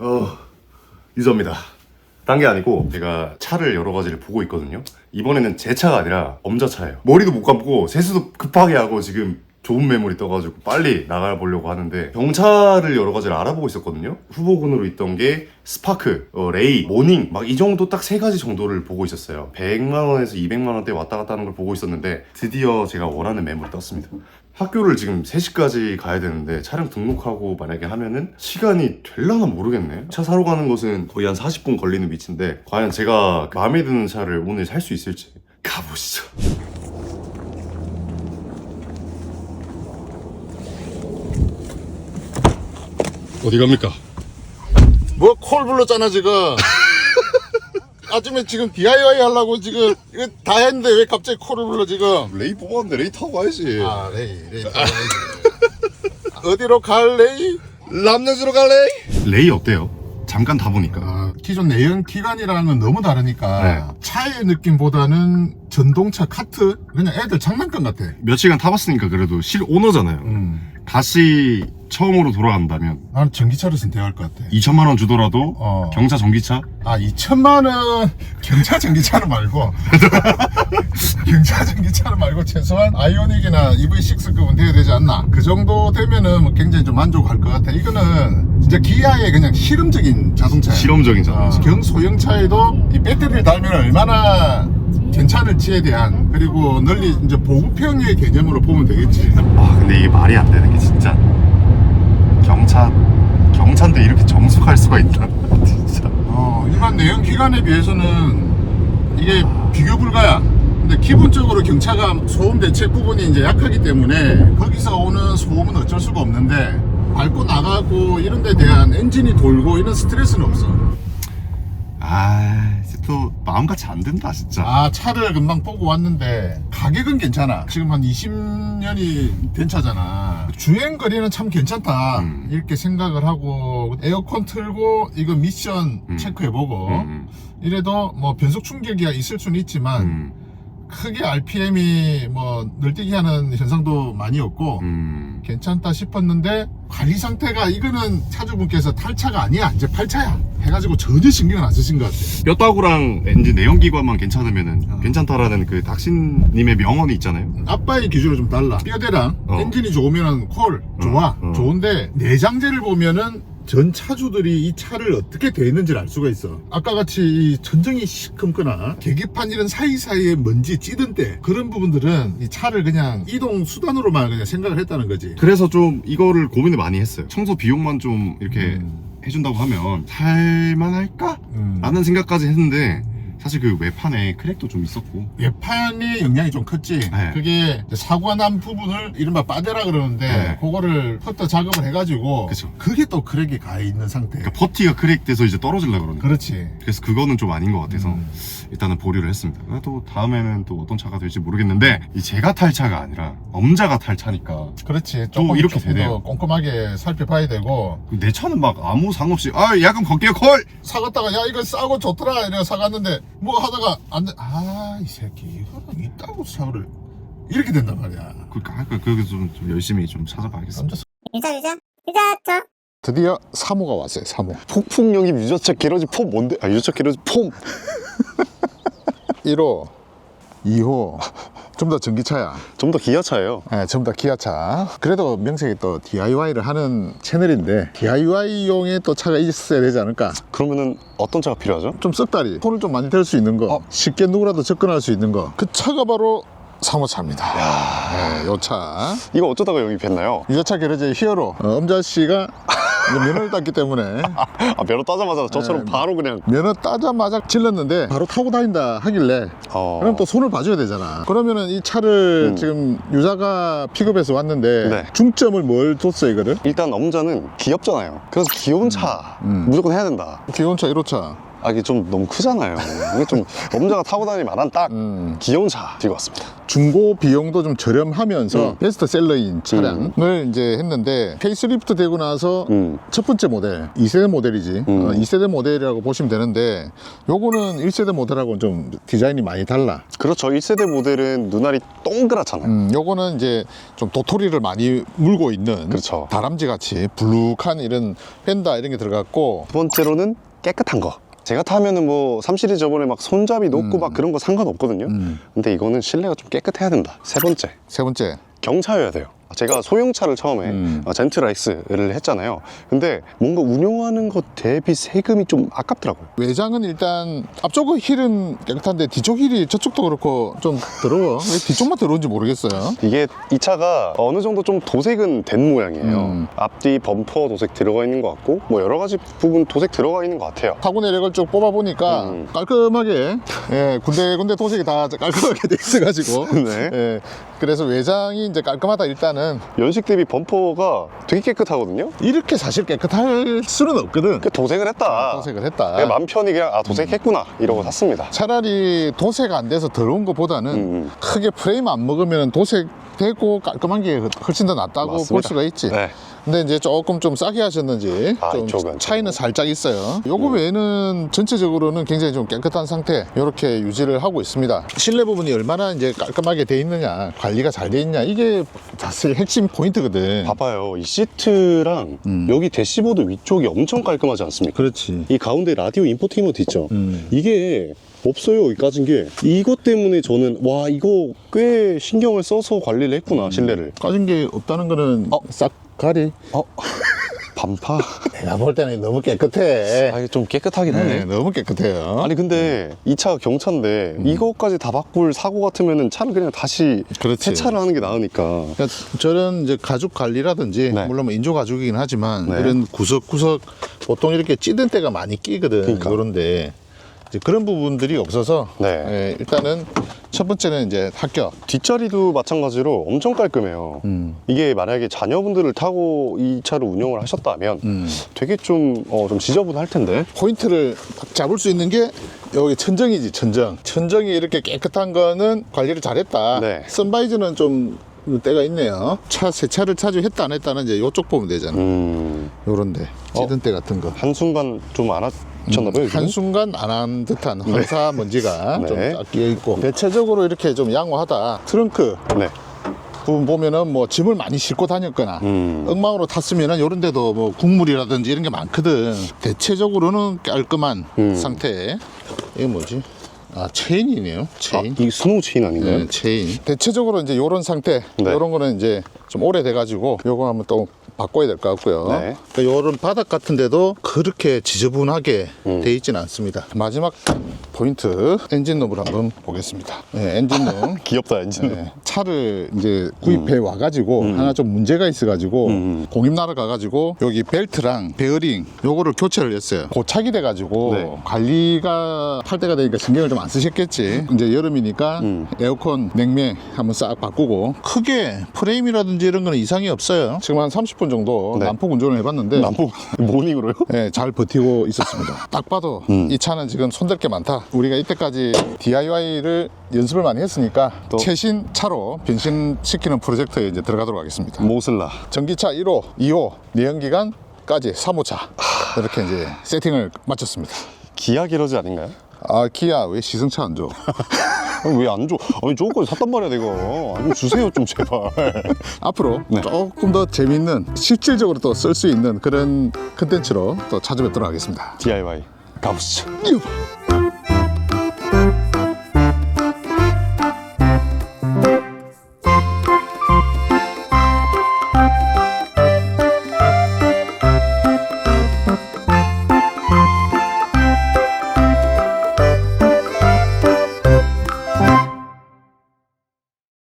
어, 유저입니다. 딴 게 아니고 제가 차를 여러 가지를 보고 있거든요. 이번에는 제 차가 아니라 엄자 차예요. 머리도 못 감고 세수도 급하게 하고 지금 좋은 메모리 떠가지고 빨리 나가보려고 하는데 경차를 여러 가지를 알아보고 있었거든요. 후보군으로 있던 게 스파크, 어, 레이, 모닝 막 이 정도 딱 세 가지 정도를 보고 있었어요. 100만 원에서 200만 원대 왔다 갔다 하는 걸 보고 있었는데 드디어 제가 원하는 메모리 떴습니다. 학교를 지금 3시까지 가야 되는데 차량 등록하고 만약에 하면은 시간이 될라나 모르겠네. 차 사러 가는 것은 거의 한 40분 걸리는 위치인데 과연 제가 마음에 드는 차를 오늘 살 수 있을지 가보시죠. 어디 갑니까? 뭐 콜 불렀잖아 지금 아침에 지금 DIY 하려고 지금 이거 다 했는데 왜 갑자기 콜을 불러 지금 레이 뽑았는데 레이 타고 가야지. 아 레이 레이 어디로 갈 레이? 람네즈로 갈래? 레이 어때요? 잠깐 타보니까. 아, 기존 내연 기관이라는 건 너무 다르니까 네. 차의 느낌보다는 전동차 카트 그냥 애들 장난감 같아 몇 시간 타봤으니까 그래도 실 오너잖아요. 음. 다시 처음으로 돌아간다면 나는 전기차를 선택할 것 같아. 2천만 원 주더라도 어. 경차 전기차? 아 2천만 원 경차 전기차는 말고. 경차 전기차는 말고 최소한 아이오닉이나 EV6급은 돼야 되지 않나? 그 정도 되면은 뭐 굉장히 좀 만족할 것 같아. 이거는 진짜 기아의 그냥 실험적인 자동차야. 실험적인 어, 자동차. 경소형차에도 이 배터리를 달면 얼마나 괜찮을지에 대한 그리고 널리 이제 보급형의 개념으로 보면 되겠지. 아 근데 이게 말이 안 되는 게 진짜 경차 경차인데 이렇게 정숙할 수가 있나 진짜 어, 일반 내연 기관에 비해서는 이게 비교 불가야. 근데 기본적으로 경차가 소음 대책 부분이 이제 약하기 때문에 거기서 오는 소음은 어쩔 수가 없는데 밟고 나가고 이런 데 대한 엔진이 돌고 이런 스트레스는 없어. 아 또 마음같이 안 된다 진짜 아, 차를 금방 보고 왔는데 가격은 괜찮아. 지금 한 20년이 된 차잖아. 주행 거리는 참 괜찮다. 음. 이렇게 생각을 하고 에어컨 틀고 이거 미션 음. 체크해보고 음, 이래도 뭐 변속 충격이 있을 수는 있지만 음, 크게 RPM이 뭐 늘뛰기 하는 현상도 많이 없고 음. 괜찮다 싶었는데 관리 상태가 이거는 차주분께서 탈차가 아니야 이제 팔차야 해가지고 전혀 신경을 안 쓰신 것 같아 뼈다구랑 엔진 내연기관만 괜찮으면은 어. 괜찮다라는 그 닥신님의 명언이 있잖아요 아빠의 기준은 좀 달라 뼈대랑 어. 엔진이 좋으면 콜 좋아 어. 좋은데 내장재를 보면은 전 차주들이 이 차를 어떻게 돼 있는지를 알 수가 있어 아까 같이 이 천정이 시큼거나 계기판 이런 사이사이에 먼지 찌든 때 그런 부분들은 이 차를 그냥 이동 수단으로만 그냥 생각을 했다는 거지 그래서 좀 이거를 고민을 많이 했어요 청소 비용만 좀 이렇게 음. 해준다고 하면 살만할까? 음. 라는 생각까지 했는데 사실 그 외판에 크랙도 좀 있었고 외판의 영향이 좀 컸지. 네. 그게 사고가 난 부분을 이른바 빠데라 그러는데 네. 그거를 퍼터 작업을 해가지고 그쵸. 그게 또 크랙이 가 있는 상태. 그러니까 퍼티가 크랙돼서 이제 떨어질라 그러니까 그렇지. 그래서 그거는 좀 아닌 것 같아서 음. 일단은 보류를 했습니다. 또 다음에는 또 어떤 차가 될지 모르겠는데 이 제가 탈 차가 아니라 엄자가 탈 차니까 그렇지. 조금 이렇게 조금 되네요. 더 꼼꼼하게 살펴봐야 되고 내 차는 막 아무 상관없이 아 야금 걸게요 콜 사갔다가 야 이거 싸고 좋더라 이래 사갔는데 뭐 하다가 안 돼. 아 이 새끼 이거는 있다고 차를 이렇게 된단 말이야. 그러니까 그러니까 그거 좀, 좀 열심히 좀 찾아봐야겠습니다. 남자 유자 유자 유자죠 드디어 3호가 왔어요. 3호. 폭풍용입 유저차 게러지 폼 뭔데? 아 유저차 게러지 폼 1호, 2호. 좀 더 전기차야. 좀 더 기아차예요 네, 전부 다 기아차. 그래도 명색이 또 DIY를 하는 채널인데 DIY용의 또 차가 있어야 되지 않을까? 그러면은 어떤 차가 필요하죠? 좀 썩다리, 손을 좀 많이 댈 수 있는 거, 어. 쉽게 누구라도 접근할 수 있는 거. 그 차가 바로 3호차입니다. 네, 요 차. 이거 어쩌다가 영입했나요? 유자차 게러지의 히어로 어, 엄자 씨가 면허를 땄기 때문에 아 면허 따자마자 저처럼 네. 바로 그냥 면허 따자마자 질렀는데 바로 타고 다닌다 하길래 어... 그럼 또 손을 봐줘야 되잖아. 그러면은 이 차를 음. 지금 유자가 픽업해서 왔는데 네. 중점을 뭘 뒀어 이거를? 일단 엄자는 귀엽잖아요 그래서 귀여운 차 음. 무조건 해야 된다 기온차 1호차 아 이게 좀 너무 크잖아요. 이게 좀 엄자가 타고 다닐 만한 딱 음. 귀여운 차 들고 왔습니다. 중고 비용도 좀 저렴하면서 음. 베스트셀러인 차량을 이제 했는데 페이스리프트 되고 나서 음. 첫 번째 모델 2세대 모델이지 음. 어, 2세대 모델이라고 보시면 되는데 요거는 1세대 모델하고는 좀 디자인이 많이 달라 그렇죠. 1세대 모델은 눈알이 동그랗잖아요. 음, 요거는 이제 좀 도토리를 많이 물고 있는 그렇죠. 다람쥐 같이 블룩한 이런 펜다 이런 게 들어갔고 두 번째로는 깨끗한 거. 제가 타면은 뭐 3시리즈 저번에 막 손잡이 놓고 막 그런 거 상관없거든요. 음. 근데 이거는 실내가 좀 깨끗해야 된다. 세 번째, 세 번째 경차여야 돼요. 제가 소형차를 처음에 음. 어, 젠트라이스를 했잖아요. 근데 뭔가 운영하는 것 대비 세금이 좀 아깝더라고요. 외장은 일단 앞쪽 힐은 깨끗한데 뒤쪽 힐이 저쪽도 그렇고 좀 더러워 왜 뒤쪽만 더러운지 모르겠어요 이게 이 차가 어느 정도 좀 도색은 된 모양이에요. 음. 앞뒤 범퍼 도색 들어가 있는 것 같고 뭐 여러 가지 부분 도색 들어가 있는 것 같아요. 타고 내력을 쭉 뽑아보니까 음. 깔끔하게 예, 군데군데 도색이 다 깔끔하게 돼 있어가지고 네. 예, 그래서 외장이 이제 깔끔하다 일단은 연식 대비 범퍼가 되게 깨끗하거든요. 이렇게 사실 깨끗할 수는 없거든 그 도색을 했다. 도색을 했다 그냥 맘 편히 그냥 아 도색했구나 이러고 샀습니다. 차라리 도색 안 돼서 더러운 것보다는 음. 크게 프레임 안 먹으면 도색되고 깔끔한 게 훨씬 더 낫다고 볼 맞습니다. 수가 있지 네. 근데 이제 조금 좀 싸게 하셨는지 아, 좀 이쪽은 차이는 살짝 있어요. 요거 음. 외에는 전체적으로는 굉장히 좀 깨끗한 상태 이렇게 유지를 하고 있습니다. 실내 부분이 얼마나 이제 깔끔하게 돼 있느냐, 관리가 잘 돼 있냐 이게 사실 핵심 포인트거든. 봐봐요. 이 시트랑 음. 여기 대시보드 위쪽이 엄청 깔끔하지 않습니까? 그렇지. 이 가운데 라디오 인포테인먼트 있죠? 음. 이게 없어요. 여기 까진 게. 이것 때문에 저는 와 이거 꽤 신경을 써서 관리를 했구나 음. 실내를. 까진 게 없다는 거는 어? 싹 가리. 어? 반파? 내가 볼 때는 너무 깨끗해. 아 이게 좀 깨끗하긴 네, 하네. 너무 깨끗해요. 아니 근데 이 차가 경차인데 이거까지 다 바꿀 사고 같으면은 차를 그냥 다시 그렇지. 세차를 하는 게 나으니까. 그러니까 저런 이제 가죽 관리라든지 네. 물론 뭐 인조 가죽이긴 하지만 네. 이런 구석구석 보통 이렇게 찌든 때가 많이 끼거든 그러니까. 그런데 이제 그런 부분들이 없어서 네. 예, 일단은 첫 번째는 이제 합격 뒷자리도 마찬가지로 엄청 깔끔해요. 음. 이게 만약에 자녀분들을 타고 이 차를 운영을 하셨다면 음. 되게 좀, 어, 좀 지저분할 텐데. 포인트를 딱 잡을 수 있는 게 여기 천정이지 천정 천정이 이렇게 깨끗한 거는 관리를 잘했다 네. 선바이즈는 좀 때가 있네요 차 세차를 자주 했다 안 했다는 이제 이쪽 보면 되잖아 음, 요런데 찌든 때 같은 거 한순간 좀 안 하셨나봐요. 요즘은? 한순간 안 한 듯한 황사 먼지가 네. 좀딱 끼어 있고 대체적으로 이렇게 좀 양호하다 트렁크 네. 부분 보면은 뭐 짐을 많이 싣고 다녔거나 음. 엉망으로 탔으면은 이런 데도 뭐 국물이라든지 이런 게 많거든 대체적으로는 깔끔한 음. 상태 이게 뭐지 아 체인이네요 아, 체인 이 스노우 체인 아닌가요? 네, 체인. 대체적으로 이제 요런 상태, 네. 요런 거는 이제 좀 오래돼 가지고 요거 한번 또 바꿔야 될 것 같고요. 네. 그러니까 요런 바닥 같은 데도 그렇게 지저분하게 음. 돼 있지는 않습니다. 마지막 포인트 엔진룸을 한번 보겠습니다. 네, 엔진룸. 귀엽다, 엔진. 네, 차를 이제 구입해 와가지고 하나 좀 문제가 있어가지고 음. 공입나라 가가지고 여기 벨트랑 베어링 요거를 교체를 했어요. 고착이 돼가지고 네. 관리가 할 때가 되니까 신경을 좀 안 쓰셨겠지. 이제 여름이니까 음. 에어컨 냉매 한번 싹 바꾸고 크게 프레임이라든지 이런 거는 이상이 없어요. 지금 한 30분 정도 네. 난폭 운전을 해봤는데 남부 모닝으로요? 네, 잘 버티고 있었습니다. 딱 봐도 음. 이 차는 지금 손댈 게 많다. 우리가 이때까지 DIY를 연습을 많이 했으니까 또. 최신 차로 변신시키는 프로젝트에 이제 들어가도록 하겠습니다. 모슬라. 전기차 1호, 2호, 내연기관까지 3호차 이렇게 이제 세팅을 마쳤습니다. 기아 게러지 아닌가요? 아 기아 왜 시승차 안 줘? 왜 안 줘? 아니, 좋은 거 샀단 말이야, 내가. 아, 좀 주세요, 좀 제발. 앞으로 네. 조금 더 재미있는 실질적으로 또 쓸 수 있는 그런 컨텐츠로 또 찾아뵙도록 하겠습니다. DIY. 가보시죠.